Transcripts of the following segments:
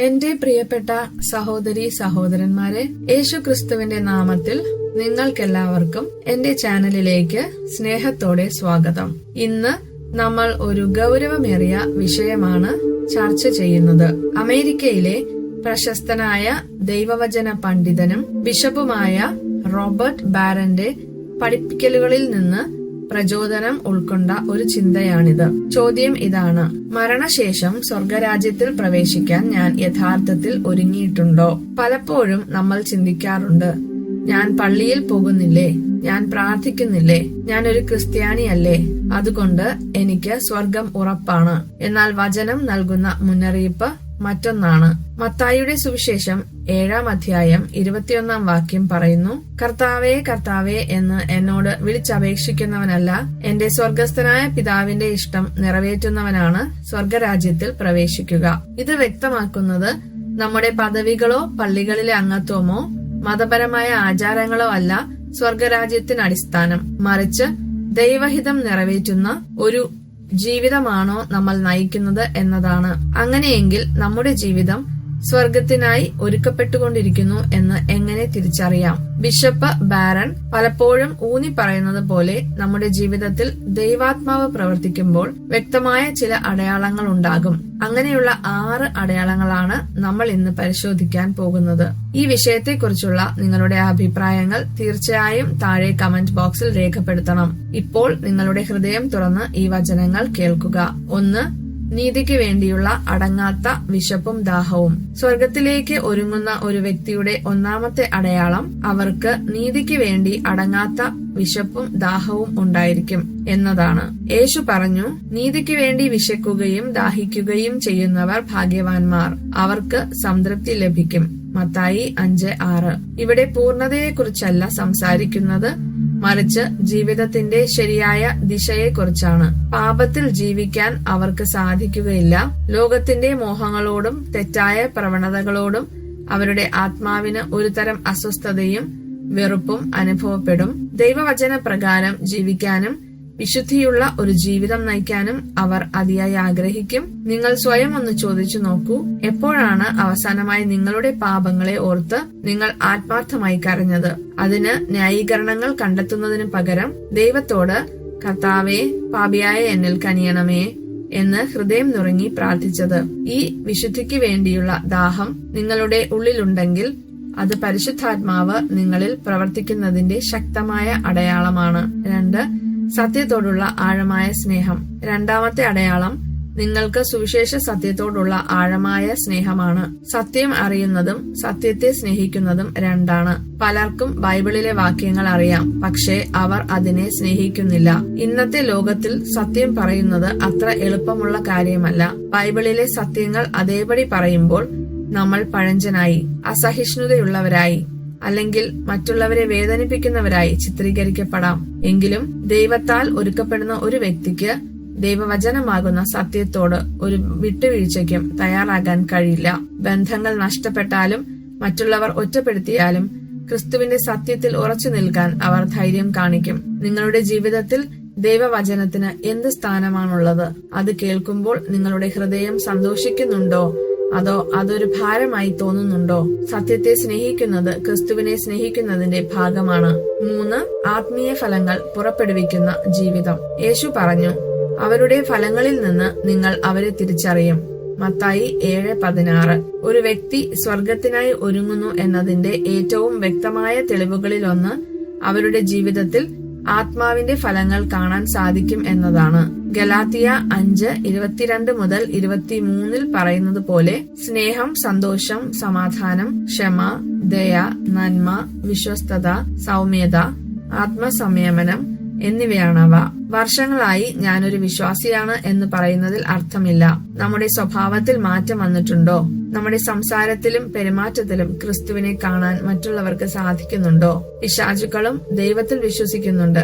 എന്റെ പ്രിയപ്പെട്ട സഹോദരി സഹോദരന്മാരെ യേശു ക്രിസ്തുവിന്റെ നാമത്തിൽ നിങ്ങൾക്കെല്ലാവർക്കും എന്റെ ചാനലിലേക്ക് സ്നേഹത്തോടെ സ്വാഗതം. ഇന്ന് നമ്മൾ ഒരു ഗൗരവമേറിയ വിഷയമാണ് ചർച്ച ചെയ്യുന്നത്. അമേരിക്കയിലെ പ്രശസ്തനായ ദൈവവചന പണ്ഡിതനും ബിഷപ്പുമായ റോബർട്ട് ബാരന്റെ പഠിപ്പിക്കലുകളിൽ നിന്ന് പ്രചോദനം ഉൾക്കൊണ്ട ഒരു ചിന്തയാണിത്. ചോദ്യം ഇതാണ്. മരണശേഷം സ്വർഗരാജ്യത്തിൽ പ്രവേശിക്കാൻ ഞാൻ യഥാർത്ഥത്തിൽ ഒരുങ്ങിയിട്ടുണ്ടോ? പലപ്പോഴും നമ്മൾ ചിന്തിക്കാറുണ്ട്. ഞാൻ പള്ളിയിൽ പോകുന്നില്ലേ? ഞാൻ പ്രാർത്ഥിക്കുന്നില്ലേ? ഞാൻ ഒരു ക്രിസ്ത്യാനിയല്ലേ? അതുകൊണ്ട് എനിക്ക് സ്വർഗം ഉറപ്പാണ്. എന്നാൽ വചനം നൽകുന്ന മുന്നറിയിപ്പ് മറ്റൊന്നാണ്. മത്തായിയുടെ സുവിശേഷം ഏഴാം അധ്യായം ഇരുപത്തിയൊന്നാം വാക്യം പറയുന്നു കർത്താവേ കർത്താവേ എന്ന് എന്നോട് വിളിച്ചപേക്ഷിക്കുന്നവനല്ല എന്റെ സ്വർഗസ്ഥനായ പിതാവിന്റെ ഇഷ്ടം നിറവേറ്റുന്നവനാണ് സ്വർഗരാജ്യത്തിൽ പ്രവേശിക്കുക. ഇത് വ്യക്തമാക്കുന്നത് നമ്മുടെ പദവികളോ പള്ളികളിലെ അംഗത്വമോ മതപരമായ ആചാരങ്ങളോ അല്ല സ്വർഗരാജ്യത്തിന് അടിസ്ഥാനം മറിച്ച് ദൈവഹിതം നിറവേറ്റുന്ന ഒരു ജീവിതമാണോ നമ്മൾ നയിക്കുന്നത് എന്നതാണ്. അങ്ങനെയെങ്കിൽ നമ്മുടെ ജീവിതം സ്വർഗത്തിനായി ഒരുക്കപ്പെട്ടുകൊണ്ടിരിക്കുന്നു എന്ന് എങ്ങനെ തിരിച്ചറിയാം? ബിഷപ്പ് ബാരൺ പലപ്പോഴും ഊന്നി പറയുന്നത് പോലെ നമ്മുടെ ജീവിതത്തിൽ ദൈവാത്മാവ് പ്രവർത്തിക്കുമ്പോൾ വ്യക്തമായ ചില അടയാളങ്ങൾ ഉണ്ടാകും. അങ്ങനെയുള്ള ആറ് അടയാളങ്ങളാണ് നമ്മൾ ഇന്ന് പരിശോധിക്കാൻ പോകുന്നത്. ഈ വിഷയത്തെക്കുറിച്ചുള്ള നിങ്ങളുടെ അഭിപ്രായങ്ങൾ തീർച്ചയായും താഴെ കമന്റ് ബോക്സിൽ രേഖപ്പെടുത്തണം. ഇപ്പോൾ നിങ്ങളുടെ ഹൃദയം തുറന്ന് ഈ വചനങ്ങൾ കേൾക്കുക. ഒന്ന് നീതിക്ക് വേണ്ടിയുള്ള അടങ്ങാത്ത വിശപ്പും ദാഹവും. സ്വർഗത്തിലേക്ക് ഒരുങ്ങുന്ന ഒരു വ്യക്തിയുടെ ഒന്നാമത്തെ അടയാളം അവർക്ക് നീതിക്ക് വേണ്ടി അടങ്ങാത്ത വിശപ്പും ദാഹവും ഉണ്ടായിരിക്കും എന്നതാണ്. യേശു പറഞ്ഞു നീതിക്ക് വേണ്ടി വിശക്കുകയും ദാഹിക്കുകയും ചെയ്യുന്നവർ ഭാഗ്യവാന്മാർ. അവർക്ക് സംതൃപ്തി ലഭിക്കും. മത്തായി അഞ്ച് ആറ്. ഇവിടെ പൂർണതയെക്കുറിച്ചല്ല സംസാരിക്കുന്നത് മറിച്ച് ജീവിതത്തിന്റെ ശരിയായ ദിശയെക്കുറിച്ചാണ്. പാപത്തിൽ ജീവിക്കാൻ അവർക്ക് സാധിക്കുകയില്ല. ലോകത്തിന്റെ മോഹങ്ങളോടും തെറ്റായ പ്രവണതകളോടും അവരുടെ ആത്മാവിന് ഒരുതരം അസ്വസ്ഥതയും വെറുപ്പും അനുഭവപ്പെടും. ദൈവവചന പ്രകാരം ജീവിക്കാനും വിശുദ്ധിയുള്ള ഒരു ജീവിതം നയിക്കാനും അവർ അതിയായി ആഗ്രഹിക്കും. നിങ്ങൾ സ്വയം ഒന്ന് ചോദിച്ചു നോക്കൂ. എപ്പോഴാണ് അവസാനമായി നിങ്ങളുടെ പാപങ്ങളെ ഓർത്ത് നിങ്ങൾ ആത്മാർത്ഥമായി കരഞ്ഞത്? അതിന് ന്യായീകരണങ്ങൾ കണ്ടെത്തുന്നതിന് പകരം ദൈവത്തോട് കർത്താവെ പാപിയായ എന്നിൽ കനിയണമേ എന്ന് ഹൃദയം നുറങ്ങി പ്രാർത്ഥിച്ചത്. ഈ വിശുദ്ധിക്ക് വേണ്ടിയുള്ള ദാഹം നിങ്ങളുടെ ഉള്ളിലുണ്ടെങ്കിൽ അത് പരിശുദ്ധാത്മാവ് നിങ്ങളിൽ പ്രവർത്തിക്കുന്നതിന്റെ ശക്തമായ അടയാളമാണ്. രണ്ട് സത്യത്തോടുള്ള ആഴമായ സ്നേഹം. രണ്ടാമത്തെ അടയാളം നിങ്ങൾക്ക് സുവിശേഷ സത്യത്തോടുള്ള ആഴമായ സ്നേഹമാണ്. സത്യം അറിയുന്നതും സത്യത്തെ സ്നേഹിക്കുന്നതും രണ്ടാണ്. പലർക്കും ബൈബിളിലെ വാക്യങ്ങൾ അറിയാം പക്ഷേ അവർ അതിനെ സ്നേഹിക്കുന്നില്ല. ഇന്നത്തെ ലോകത്തിൽ സത്യം പറയുന്നത് അത്ര എളുപ്പമുള്ള കാര്യമല്ല. ബൈബിളിലെ സത്യങ്ങൾ അതേപടി പറയുമ്പോൾ നമ്മൾ പഴഞ്ചനായി അസഹിഷ്ണുതയുള്ളവരായി അല്ലെങ്കിൽ മറ്റുള്ളവരെ വേദനിപ്പിക്കുന്നവരായി ചിത്രീകരിക്കപ്പെടാം. എങ്കിലും ദൈവത്താൽ ഒരുക്കപ്പെടുന്ന ഒരു വ്യക്തിക്ക് ദൈവവചനമാകുന്ന സത്യത്തോട് ഒരു വിട്ടുവീഴ്ചയ്ക്കും തയ്യാറാകാൻ കഴിയില്ല. ബന്ധങ്ങൾ നഷ്ടപ്പെട്ടാലും മറ്റുള്ളവർ ഒറ്റപ്പെടുത്തിയാലും ക്രിസ്തുവിന്റെ സത്യത്തിൽ ഉറച്ചു നിൽക്കാൻ അവർ ധൈര്യം കാണിക്കും. നിങ്ങളുടെ ജീവിതത്തിൽ ദൈവവചനത്തിന് എന്ത് സ്ഥാനമാണുള്ളത്? അത് കേൾക്കുമ്പോൾ നിങ്ങളുടെ ഹൃദയം സന്തോഷിക്കുന്നുണ്ടോ? അതോ അതൊരു ഭാരമായി തോന്നുന്നുണ്ടോ? സത്യത്തെ സ്നേഹിക്കുന്നത് ക്രിസ്തുവിനെ സ്നേഹിക്കുന്നതിന്റെ ഭാഗമാണ്. മൂന്ന് ആത്മീയ ഫലങ്ങൾ പുറപ്പെടുവിക്കുന്ന ജീവിതം. യേശു പറഞ്ഞു അവരുടെ ഫലങ്ങളിൽ നിന്ന് നിങ്ങൾ അവരെ തിരിച്ചറിയും. മത്തായി ഏഴ് പതിനാറ്. ഒരു വ്യക്തി സ്വർഗത്തിനായി ഒരുങ്ങുന്നു എന്നതിന്റെ ഏറ്റവും വ്യക്തമായ തെളിവുകളിലൊന്ന് അവരുടെ ജീവിതത്തിൽ ആത്മാവിന്റെ ഫലങ്ങൾ കാണാൻ സാധിക്കും എന്നതാണ്. ഗലാത്തിയ അഞ്ച് ഇരുപത്തിരണ്ട് മുതൽ ഇരുപത്തിമൂന്നിൽ പറയുന്നത് പോലെ സ്നേഹം സന്തോഷം സമാധാനം ക്ഷമ ദയ നന്മ വിശ്വസ്തത സൗമ്യത ആത്മസംയമനം എന്നിവയാണവ. വർഷങ്ങളായി ഞാനൊരു വിശ്വാസിയാണ് എന്ന് പറയുന്നതിൽ അർത്ഥമില്ല. നമ്മുടെ സ്വഭാവത്തിൽ മാറ്റം വന്നിട്ടുണ്ടോ? നമ്മുടെ സംസാരത്തിലും പെരുമാറ്റത്തിലും ക്രിസ്തുവിനെ കാണാൻ മറ്റുള്ളവർക്ക് സാധിക്കുന്നുണ്ടോ? പിശാചുക്കളും ദൈവത്തിൽ വിശ്വസിക്കുന്നുണ്ട്.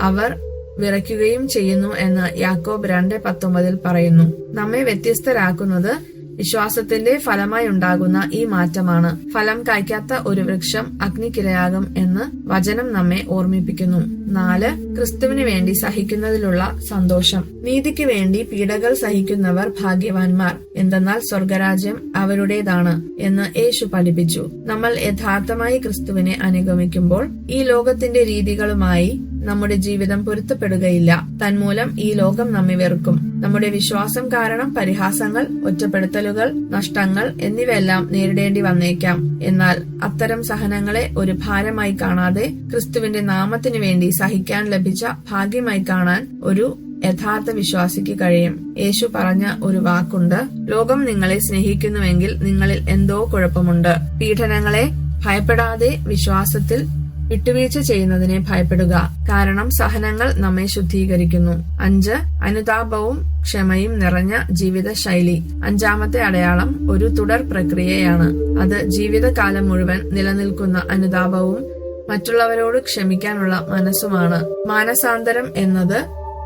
അവർ വിറയ്ക്കുകയും ചെയ്യുന്നു എന്ന് യാക്കോബ് രണ്ട് പത്തൊമ്പതിൽ പറയുന്നു. നമ്മെ വ്യത്യസ്തരാക്കുന്നത് വിശ്വാസത്തിന്റെ ഫലമായി ഉണ്ടാകുന്ന ഈ മാറ്റമാണ്. ഫലം കായ്ക്കാത്ത ഒരു വൃക്ഷം അഗ്നിക്കിരയാകും എന്ന് വചനം നമ്മെ ഓർമ്മിപ്പിക്കുന്നു. നാല് ക്രിസ്തുവിന് വേണ്ടി സഹിക്കുന്നതിലുള്ള സന്തോഷം. നീതിക്ക് വേണ്ടി പീഡകൾ സഹിക്കുന്നവർ ഭാഗ്യവാന്മാർ. എന്തെന്നാൽ സ്വർഗരാജ്യം അവരുടേതാണ് എന്ന് യേശു പഠിപ്പിച്ചു. നമ്മൾ യഥാർത്ഥമായി ക്രിസ്തുവിനെ അനുഗമിക്കുമ്പോൾ ഈ ലോകത്തിന്റെ രീതികളുമായി നമ്മുടെ ജീവിതം പൊരുത്തപ്പെടുകയില്ല. തന്മൂലം ഈ ലോകം നമ്മെ വെറുക്കും. നമ്മുടെ വിശ്വാസം കാരണം പരിഹാസങ്ങൾ ഒറ്റപ്പെടുത്തലുകൾ നഷ്ടങ്ങൾ എന്നിവയെല്ലാം നേരിടേണ്ടി വന്നേക്കാം. എന്നാൽ അത്തരം സഹനങ്ങളെ ഒരു ഭാരമായി കാണാതെ ക്രിസ്തുവിന്റെ നാമത്തിനു വേണ്ടി സഹിക്കാൻ ലഭിച്ച ഭാഗ്യമായി കാണാൻ ഒരു യഥാർത്ഥ വിശ്വാസിക്ക് കഴിയും. യേശു പറഞ്ഞ ഒരു വാക്കുണ്ട് ലോകം നിങ്ങളെ സ്നേഹിക്കുന്നുവെങ്കിൽ നിങ്ങളിൽ എന്തോ കുഴപ്പമുണ്ട്. പീഡനങ്ങളെ ഭയപ്പെടാതെ വിശ്വാസത്തിൽ വിട്ടുവീഴ്ച ചെയ്യുന്നതിനെ ഭയപ്പെടുക. കാരണം സഹനങ്ങൾ നമ്മെ ശുദ്ധീകരിക്കുന്നു. അഞ്ച് അനുതാപവും ക്ഷമയും നിറഞ്ഞ ജീവിത ശൈലി അഞ്ചാമത്തെ അടയാളം ഒരു തുടർ പ്രക്രിയയാണ്. അത് ജീവിതകാലം മുഴുവൻ നിലനിൽക്കുന്ന അനുതാപവും മറ്റുള്ളവരോട് ക്ഷമിക്കാനുള്ള മനസ്സുമാണ്. മാനസാന്തരം എന്നത്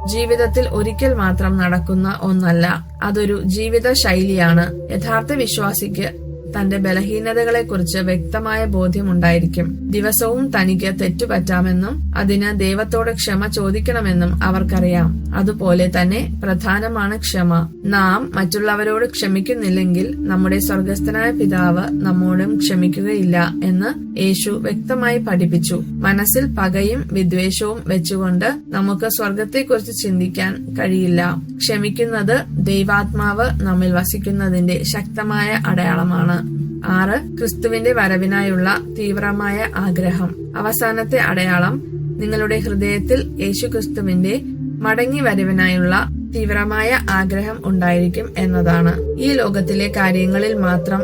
ജീവിതത്തിൽ ഒരിക്കൽ മാത്രം നടക്കുന്ന ഒന്നല്ല. അതൊരു ജീവിത ശൈലിയാണ് യഥാർത്ഥ വിശ്വാസിക്ക് തന്റെ ബലഹീനതകളെക്കുറിച്ച് വ്യക്തമായ ബോധ്യമുണ്ടായിരിക്കും. ദിവസവും തനിക്ക് തെറ്റുപറ്റാമെന്നും അതിന് ദൈവത്തോട് ക്ഷമ ചോദിക്കണമെന്നും അവർക്കറിയാം. അതുപോലെ തന്നെ പ്രധാനമാണ് ക്ഷമ. നാം മറ്റുള്ളവരോട് ക്ഷമിക്കുന്നില്ലെങ്കിൽ നമ്മുടെ സ്വർഗസ്ഥനായ പിതാവ് നമ്മോടും ക്ഷമിക്കുകയില്ല എന്ന് യേശു വ്യക്തമായി പഠിപ്പിച്ചു. മനസ്സിൽ പകയും വിദ്വേഷവും വെച്ചുകൊണ്ട് നമുക്ക് സ്വർഗത്തെക്കുറിച്ച് ചിന്തിക്കാൻ കഴിയില്ല. ക്ഷമിക്കുന്നത് ദൈവാത്മാവ് നമ്മിൽ വസിക്കുന്നതിന്റെ ശക്തമായ അടയാളമാണ്. ആറ് ക്രിസ്തുവിന്റെ വരവിനായുള്ള തീവ്രമായ ആഗ്രഹം. അവസാനത്തെ അടയാളം നിങ്ങളുടെ ഹൃദയത്തിൽ യേശു ക്രിസ്തുവിന്റെ മടങ്ങി വരവിനായുള്ള തീവ്രമായ ആഗ്രഹം ഉണ്ടായിരിക്കും എന്നതാണ്. ഈ ലോകത്തിലെ കാര്യങ്ങളിൽ മാത്രം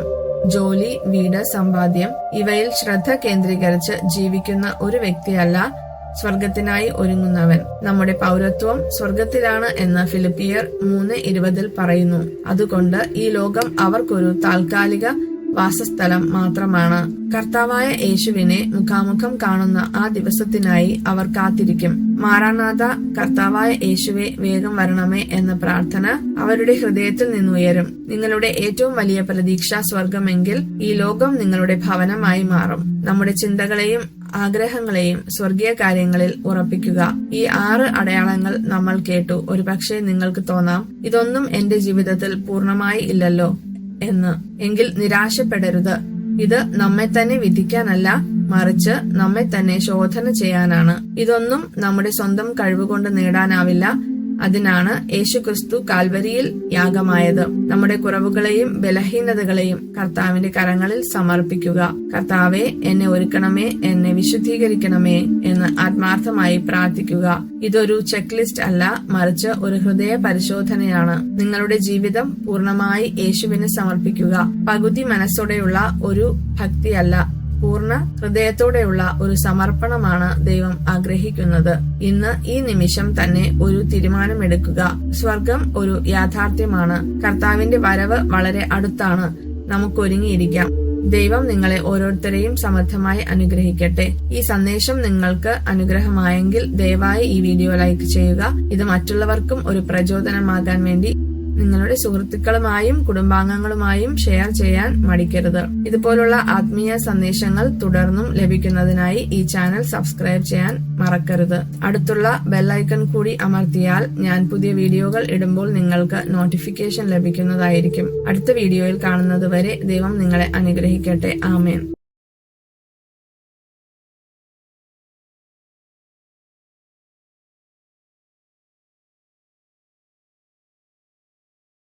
ജോലി വീട് സമ്പാദ്യം ഇവയിൽ ശ്രദ്ധ കേന്ദ്രീകരിച്ച് ജീവിക്കുന്ന ഒരു വ്യക്തിയല്ല സ്വർഗത്തിനായി ഒരുങ്ങുന്നവൻ. നമ്മുടെ പൗരത്വം സ്വർഗത്തിലാണ് എന്ന് ഫിലിപ്പിയർ മൂന്ന് ഇരുപതിൽ പറയുന്നു. അതുകൊണ്ട് ഈ ലോകം അവർക്കൊരു താൽക്കാലിക വാസസ്ഥലം മാത്രമാണ്. കർത്താവായ യേശുവിനെ മുഖാമുഖം കാണുന്ന ആ ദിവസത്തിനായി അവർ കാത്തിരിക്കും. മാറാനാഥ കർത്താവായ യേശുവെ വേഗം വരണമേ എന്ന പ്രാർത്ഥന അവരുടെ ഹൃദയത്തിൽ നിന്നുയരും. നിങ്ങളുടെ ഏറ്റവും വലിയ പ്രതീക്ഷ സ്വർഗമെങ്കിൽ ഈ ലോകം നിങ്ങളുടെ ഭവനമായി മാറും. നമ്മുടെ ചിന്തകളെയും ആഗ്രഹങ്ങളെയും സ്വർഗീയ കാര്യങ്ങളിൽ ഉറപ്പിക്കുക. ഈ ആറ് അടയാളങ്ങൾ നമ്മൾ കേട്ടു. ഒരുപക്ഷെ നിങ്ങൾക്ക് തോന്നാം ഇതൊന്നും എന്റെ ജീവിതത്തിൽ പൂർണമായി ഇല്ലല്ലോ. എന്ന്. എങ്കിൽ നിരാശപ്പെടരുത്. ഇത് നമ്മെ തന്നെ വിധിക്കാനല്ല മറിച്ച് നമ്മെ തന്നെ ശോധന ചെയ്യാനാണ്. ഇതൊന്നും നമ്മുടെ സ്വന്തം കഴിവുകൊണ്ട് നേടാനാവില്ല. അതിനാണ് യേശുക്രിസ്തു കാൽവരിയിൽ യാഗമായത്. നമ്മുടെ കുറവുകളെയും ബലഹീനതകളെയും കർത്താവിന്റെ കരങ്ങളിൽ സമർപ്പിക്കുക. കർത്താവെ എന്നെ ഒരുക്കണമേ എന്നെ വിശുദ്ധീകരിക്കണമേ എന്ന് ആത്മാർത്ഥമായി പ്രാർത്ഥിക്കുക. ഇതൊരു ചെക്ക് ലിസ്റ്റ് അല്ല മറിച്ച് ഒരു ഹൃദയ പരിശോധനയാണ് നിങ്ങളുടെ ജീവിതം പൂർണമായി യേശുവിന് സമർപ്പിക്കുക. പകുതി മനസ്സോടെയുള്ള ഒരു ഭക്തിയല്ല. പൂർണ ഹൃദയത്തോടെയുള്ള ഒരു സമർപ്പണമാണ് ദൈവം ആഗ്രഹിക്കുന്നത്. ഇന്ന് ഈ നിമിഷം തന്നെ ഒരു തീരുമാനമെടുക്കുക. സ്വർഗം ഒരു യാഥാർത്ഥ്യമാണ്. കർത്താവിന്റെ വരവ് വളരെ അടുത്താണ്. നമുക്കൊരുങ്ങിയിരിക്കാം. ദൈവം നിങ്ങളെ ഓരോരുത്തരെയും സമർത്ഥമായി അനുഗ്രഹിക്കട്ടെ. ഈ സന്ദേശം നിങ്ങൾക്ക് അനുഗ്രഹമായെങ്കിൽ ദയവായി ഈ വീഡിയോ ലൈക്ക് ചെയ്യുക. ഇത് മറ്റുള്ളവർക്കും ഒരു പ്രചോദനമാകാൻ വേണ്ടി നിങ്ങളുടെ സുഹൃത്തുക്കളുമായും കുടുംബാംഗങ്ങളുമായും ഷെയർ ചെയ്യാൻ മടിക്കരുത്. ഇതുപോലുള്ള ആത്മീയ സന്ദേശങ്ങൾ തുടർന്നും ലഭിക്കുന്നതിനായി ഈ ചാനൽ സബ്സ്ക്രൈബ് ചെയ്യാൻ മറക്കരുത്. അടുത്തുള്ള ബെല്ലൈക്കൺ കൂടി അമർത്തിയാൽ ഞാൻ പുതിയ വീഡിയോകൾ ഇടുമ്പോൾ നിങ്ങൾക്ക് നോട്ടിഫിക്കേഷൻ ലഭിക്കുന്നതായിരിക്കും. അടുത്ത വീഡിയോയിൽ കാണുന്നതുവരെ ദൈവം നിങ്ങളെ അനുഗ്രഹിക്കട്ടെ. ആമേൻ.